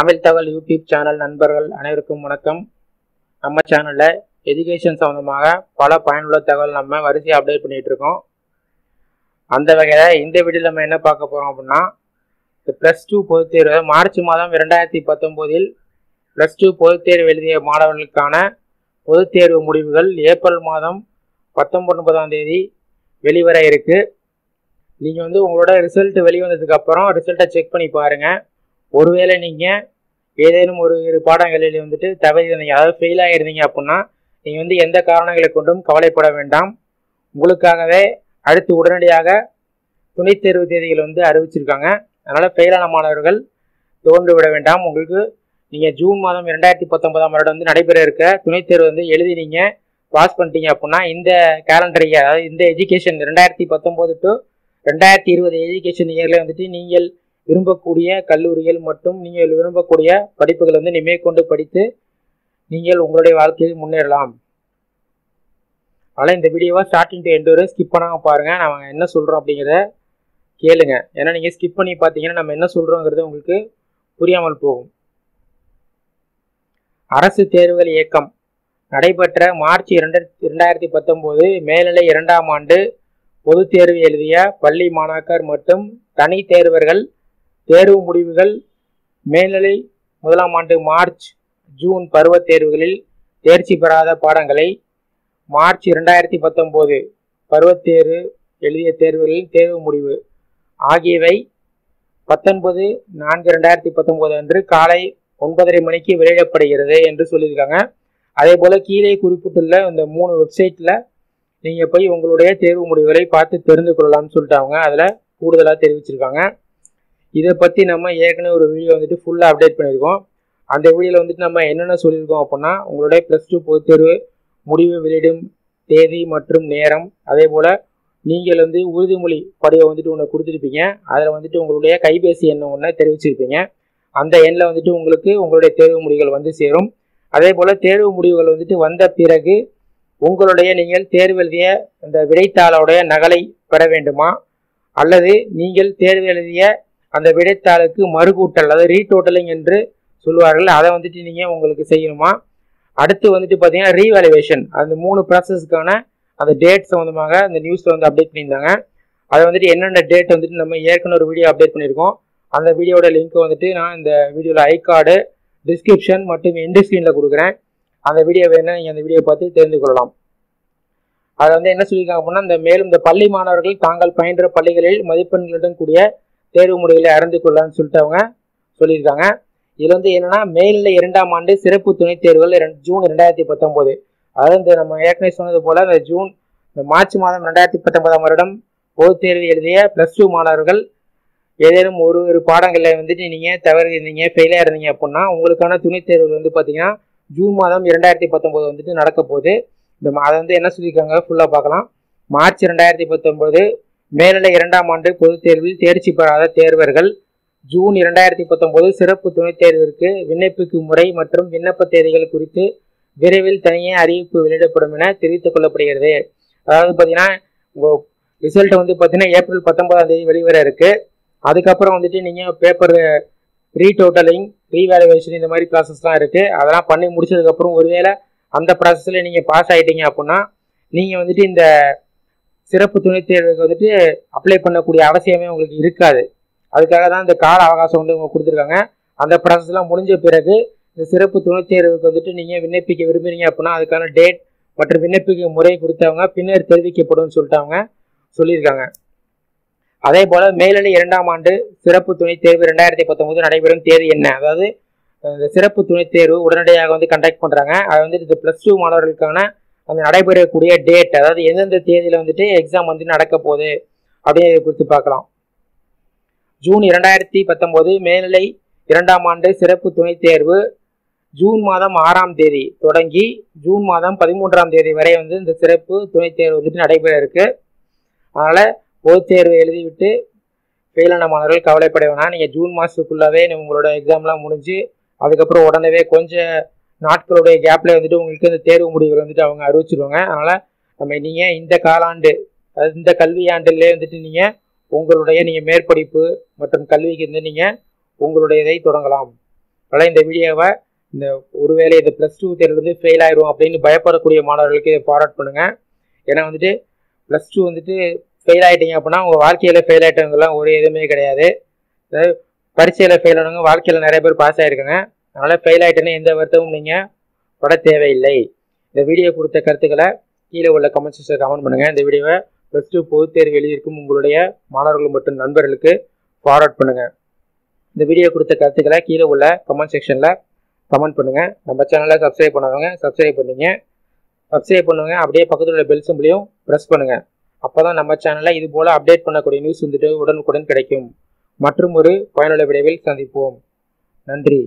தமிழ் தகவல் YouTube channel நண்பர்கள் அனைவருக்கும் வணக்கம். நம்ம சேனலில் எஜுகேஷன் சம்மந்தமாக பல பயனுள்ள தகவல் நம்ம வரிசையாக அப்டேட் பண்ணிகிட்டு இருக்கோம் அந்த வகையில் இந்த வீடியோவில் நம்ம என்ன பார்க்க போகிறோம் அப்படின்னா இந்த ப்ளஸ் டூ பொதுத் தேர்வு மார்ச் மாதம் இரண்டாயிரத்தி பத்தொம்போதில் ப்ளஸ் டூ பொதுத் தேர்வு எழுதிய மாணவர்களுக்கான பொதுத் தேர்வு முடிவுகள் ஏப்ரல் மாதம் பத்தொன்பதாம் தேதி வெளிவர இருக்கு. நீங்கள் வந்து உங்களோட ரிசல்ட் வெளிவந்ததுக்கப்புறம் ரிசல்ட்டை செக் பண்ணி பாருங்கள் ஒருவேளை நீங்கள் ஏதேனும் ஒரு இரு பாடங்களில் வந்துட்டு தவறியிருந்தீங்க அதாவது ஃபெயில் ஆகிருந்தீங்க அப்படின்னா நீங்கள் வந்து எந்த காரணங்களை கொண்டும் கவலைப்பட வேண்டாம். உங்களுக்காகவே அடுத்து உடனடியாக துணைத் தேர்வு தேதிகள் வந்து அறிவிச்சிருக்காங்க. அதனால் ஃபெயிலான மாணவர்கள் தோன்று விட வேண்டாம். உங்களுக்கு நீங்கள் ஜூன் மாதம் இரண்டாயிரத்தி பத்தொன்பதாம் வருடம் வந்து நடைபெற இருக்க துணைத் தேர்வு வந்து எழுதி நீங்கள் பாஸ் பண்ணிட்டீங்க அப்படின்னா இந்த கேலண்டர் இயர் அதாவது இந்த எஜுகேஷன் ரெண்டாயிரத்தி பத்தொம்போது டு ரெண்டாயிரத்தி இருபது எஜுகேஷன் இயரில் வந்துட்டு நீங்கள் விரும்பக்கூடிய கல்லூரிகள் மற்றும் நீங்கள் விரும்பக்கூடிய படிப்புகள் வந்து நீ மேற்கொண்டு படித்து நீங்கள் உங்களுடைய வாழ்க்கையில் முன்னேறலாம். அதனால் இந்த வீடியோவை ஸ்டார்டிங் டு எண்டு வரை ஸ்கிப் பண்ணாமல் பாருங்கள் நம்ம என்ன சொல்கிறோம் அப்படிங்கிறத கேளுங்க. ஏன்னா நீங்கள் ஸ்கிப் பண்ணி பார்த்தீங்கன்னா நம்ம என்ன சொல்கிறோங்கிறது உங்களுக்கு புரியாமல் போகும். அரசு தேர்வுகள் இயக்கம். நடைபெற்ற மார்ச் இரண்டாயிரத்தி இரண்டாயிரத்தி பத்தொம்போது மேல்நிலை இரண்டாம் ஆண்டு பொதுத் தேர்வு எழுதிய பள்ளி மாணாக்கர் மற்றும் தனி தேர்வர்கள் தேர்வு முடிவுகள் மேல்நிலை முதலாம் ஆண்டு மார்ச் ஜூன் பருவ தேர்வுகளில் தேர்ச்சி பெறாத பாடங்களை மார்ச் இரண்டாயிரத்தி பத்தொம்போது பருவத்தேர்வு எழுதிய தேர்வுகளில் தேர்வு முடிவு ஆகியவை பத்தொன்பது நான்கு ரெண்டாயிரத்தி பத்தொம்போது அன்று காலை ஒன்பதரை மணிக்கு வெளியிடப்படுகிறது என்று சொல்லியிருக்காங்க. அதே போல் கீழே குறிப்பிட்டுள்ள இந்த மூணு வெப்சைட்டில் நீங்கள் போய் உங்களுடைய தேர்வு முடிவுகளை பார்த்து தெரிந்து கொள்ளலாம்னு சொல்லிட்டு அவங்க அதில் கூடுதலாக தெரிவிச்சிருக்காங்க. இதை பற்றி நம்ம ஏற்கனவே ஒரு வீடியோ வந்துட்டு ஃபுல்லாக அப்டேட் பண்ணியிருக்கோம். அந்த வீடியோவில் வந்துட்டு நம்ம என்னென்ன சொல்லியிருக்கோம் அப்படின்னா உங்களுடைய ப்ளஸ் டூ பொதுத்தேர்வு முடிவு வெளியிடும் தேதி மற்றும் நேரம். அதே போல் நீங்கள் வந்து உறுதிமொழி படிவை வந்துட்டு ஒன்று கொடுத்துருப்பீங்க. அதில் வந்துட்டு உங்களுடைய கைபேசி எண்ணை ஒன்று தெரிவிச்சிருப்பீங்க. அந்த எண்ணில் வந்துட்டு உங்களுக்கு உங்களுடைய தேர்வு முடிவுகள் வந்து சேரும். அதே போல் தேர்வு முடிவுகள் வந்துட்டு வந்த பிறகு உங்களுடைய நீங்கள் தேர்வு எழுதிய இந்த விடைத்தாளோடைய நகலை பெற வேண்டுமா? அல்லது நீங்கள் தேர்வு எழுதிய அந்த விடைத்தாளுக்கு மறுகூட்டல் அதாவது ரீடோட்டலிங் என்று சொல்லுவார்கள். அதை வந்துட்டு நீங்கள் உங்களுக்கு செய்யணுமா? அடுத்து வந்துட்டு பார்த்தீங்கன்னா ரீவேலுவேஷன் அந்த மூணு ப்ராசஸ்க்கான அந்த டேட் சம்மந்தமாக அந்த நியூஸில் வந்து அப்டேட் பண்ணியிருந்தாங்க. அதை வந்துட்டு என்னென்ன டேட் வந்துட்டு நம்ம ஏற்கனவே ஒரு வீடியோ அப்டேட் பண்ணியிருக்கோம். அந்த வீடியோட லிங்க் வந்துட்டு நான் இந்த வீடியோவில் ஐ கார்டு டிஸ்கிரிப்ஷன் மற்றும் எண்டு ஸ்க்ரீனில் கொடுக்குறேன். அந்த வீடியோ வேணால் நீங்கள் அந்த வீடியோ பார்த்து தெரிந்து கொள்ளலாம். அதை வந்து என்ன சொல்லியிருக்காங்க அப்படின்னா இந்த மேலும் இந்த பள்ளி மாணவர்கள் தாங்கள் பயின்ற பள்ளிகளில் மதிப்பெண்களுடன் கூடிய தேர்வு முறைகளை அறிந்து கொள்ளலாம்னு சொல்லிட்டு அவங்க சொல்லியிருக்காங்க. இதில் வந்து என்னென்னா மேல்நிலை இரண்டாம் ஆண்டு சிறப்பு துணைத் தேர்வுகள் ஜூன் ரெண்டாயிரத்தி பத்தொம்போது அதாவது இந்த நம்ம ஏற்கனவே சொன்னது போல் இந்த ஜூன் இந்த மார்ச் மாதம் ரெண்டாயிரத்தி பத்தொன்பதாம் வருடம் பொதுத் தேர்வு எழுதிய ப்ளஸ் டூ மாணவர்கள் ஏதேனும் ஒரு ஒரு பாடங்களில் வந்துட்டு நீங்கள் தவறு இருந்தீங்க ஃபெயிலாக இருந்தீங்க அப்படின்னா உங்களுக்கான துணைத் தேர்வுகள் வந்து பார்த்தீங்கன்னா ஜூன் மாதம் இரண்டாயிரத்தி பத்தொம்போது வந்துட்டு நடக்க போகுது. இந்த அதை வந்து என்ன சொல்லியிருக்காங்க? ஃபுல்லாக பார்க்கலாம். மார்ச் ரெண்டாயிரத்தி பத்தொம்போது மேல்நிலை இரண்டாம் ஆண்டு பொதுத் தேர்வில் தேர்ச்சி பெறாத தேர்வர்கள். ஜூன் இரண்டாயிரத்தி பத்தொன்பது சிறப்பு துணைத் தேர்விற்கு விண்ணப்பிக்கும் முறை மற்றும் விண்ணப்ப தேதிகள் குறித்து விரைவில் தனியே அறிவிப்பு வெளியிடப்படும் என தெரிவித்துக் கொள்ளப்படுகிறது. அதாவது பார்த்தீங்கன்னா ரிசல்ட் வந்து பார்த்தீங்கன்னா ஏப்ரல் பத்தொன்பதாம் தேதி வெளிவர இருக்கு. அதுக்கப்புறம் வந்துட்டு நீங்கள் பேப்பர் ரீடோட்டலிங் ரீவேலுவேஷன் இந்த மாதிரி ப்ராசஸ்லாம் இருக்குது அதெல்லாம் பண்ணி முடிச்சதுக்கப்புறம் ஒருவேளை அந்த ப்ராசஸில் நீங்கள் பாஸ் ஆகிட்டீங்க அப்படின்னா நீங்கள் வந்துட்டு இந்த சிறப்பு துணைத் தேர்வுக்கு வந்துட்டு அப்ளை பண்ணக்கூடிய அவசியமே உங்களுக்கு இருக்காது. அதுக்காக தான் இந்த கால அவகாசம் வந்து உங்களுக்கு கொடுத்துருக்காங்க. அந்த ப்ராசஸ்லாம் முடிஞ்ச பிறகு இந்த சிறப்பு துணைத் தேர்வுக்கு வந்துட்டு நீங்கள் விண்ணப்பிக்க விரும்புறீங்க அப்படின்னா அதுக்கான டேட் மற்றும் விண்ணப்பிக்க முறை கொடுத்தவங்க பின்னர் தெரிவிக்கப்படும் சொல்லிட்டு அவங்க சொல்லியிருக்காங்க. அதே போல் மேல்நிலை இரண்டாம் ஆண்டு சிறப்பு துணைத் தேர்வு ரெண்டாயிரத்தி பத்தொம்போது நடைபெறும் தேதி என்ன? அதாவது இந்த சிறப்பு துணைத் தேர்வு உடனடியாக வந்து கண்டக்ட் பண்ணுறாங்க அது வந்து இந்த ப்ளஸ் டூ மாணவர்களுக்கான அந்த நடைபெறக்கூடிய டேட் அதாவது எந்தெந்த தேதியில் வந்துட்டு எக்ஸாம் வந்து நடக்க போகுது அப்படிங்கிறத குறித்து பார்க்கலாம். ஜூன் இரண்டாயிரத்தி பத்தொம்போது மேல்நிலை இரண்டாம் ஆண்டு சிறப்பு துணைத் தேர்வு. ஜூன் மாதம் ஆறாம் தேதி தொடங்கி ஜூன் மாதம் பதிமூன்றாம் தேதி வரை வந்து இந்த சிறப்பு துணைத் தேர்வு வந்துட்டு நடைபெற இருக்கு. அதனால் பொதுத் தேர்வு எழுதிவிட்டு ஃபெயிலான மாணவர்கள் கவலைப்பட வேணாம். நீங்கள் ஜூன் மாதத்துக்குள்ளாவே உங்களோட எக்ஸாம்லாம் முடிஞ்சு அதுக்கப்புறம் உடனே கொஞ்சம் நாட்களுடைய கேப்ல வந்துட்டு உங்களுக்கு இந்த தேர்வு முடிவுகள் வந்துட்டு அவங்க அறிவிச்சிருவாங்க. அதனால் நம்ம நீங்கள் இந்த காலாண்டு அதாவது இந்த கல்வியாண்டுலேயே வந்துட்டு நீங்கள் உங்களுடைய நீங்கள் மேற்படிப்பு மற்றும் கல்விக்கு வந்து நீங்கள் உங்களுடைய இதை தொடங்கலாம். அதனால் இந்த வீடியோவை இந்த ஒருவேளை இந்த ப்ளஸ் டூ தேர்வு வந்து ஃபெயில் ஆயிரும் அப்படின்னு பயப்படக்கூடிய மாணவர்களுக்கு இதை ஃபார்வர்ட் பண்ணுங்கள் ஏன்னா வந்துட்டு ப்ளஸ் டூ வந்துட்டு ஃபெயில் ஆகிட்டீங்க அப்படின்னா உங்கள் வாழ்க்கையில் ஃபெயில் ஆகிட்டவங்கலாம் ஒரு எதுவுமே கிடையாது. அதாவது பரீட்சையில் ஃபெயில் ஆனவங்க வாழ்க்கையில் நிறைய பேர் பாஸ் ஆகிருக்காங்க அதனால் ஃபெயில் ஆகிட்டேன்னு எந்த வருத்தமும் நீங்கள் பட தேவையில்லை. இந்த வீடியோ கொடுத்த கருத்துக்களை கீழே உள்ள கமெண்ட் செக்ஷனில் கமெண்ட் பண்ணுங்கள் இந்த வீடியோவை ப்ளஸ் டூ பொதுத் தேர்வு எழுதியிருக்கும் உங்களுடைய மாணவர்கள் மற்றும் நண்பர்களுக்கு ஃபார்வர்ட் பண்ணுங்கள் இந்த வீடியோ கொடுத்த கருத்துக்களை கீழே உள்ள கமெண்ட் செக்ஷனில் கமெண்ட் பண்ணுங்கள் நம்ம சேனலை சப்ஸ்கிரைப் பண்ணுவாங்க சப்ஸ்கிரைப் பண்ணீங்க. சப்ஸ்கிரைப் பண்ணுங்க. அப்படியே பக்கத்தில் உள்ள பெல் சிம்பிளையும் ப்ரெஸ் பண்ணுங்கள் அப்போ தான் நம்ம சேனலில் இது போல் அப்டேட் பண்ணக்கூடிய நியூஸ் வந்துட்டு உடனுக்குடன் கிடைக்கும். மற்றும் ஒரு பயனுள்ள விடைவில் சந்திப்போம். நன்றி.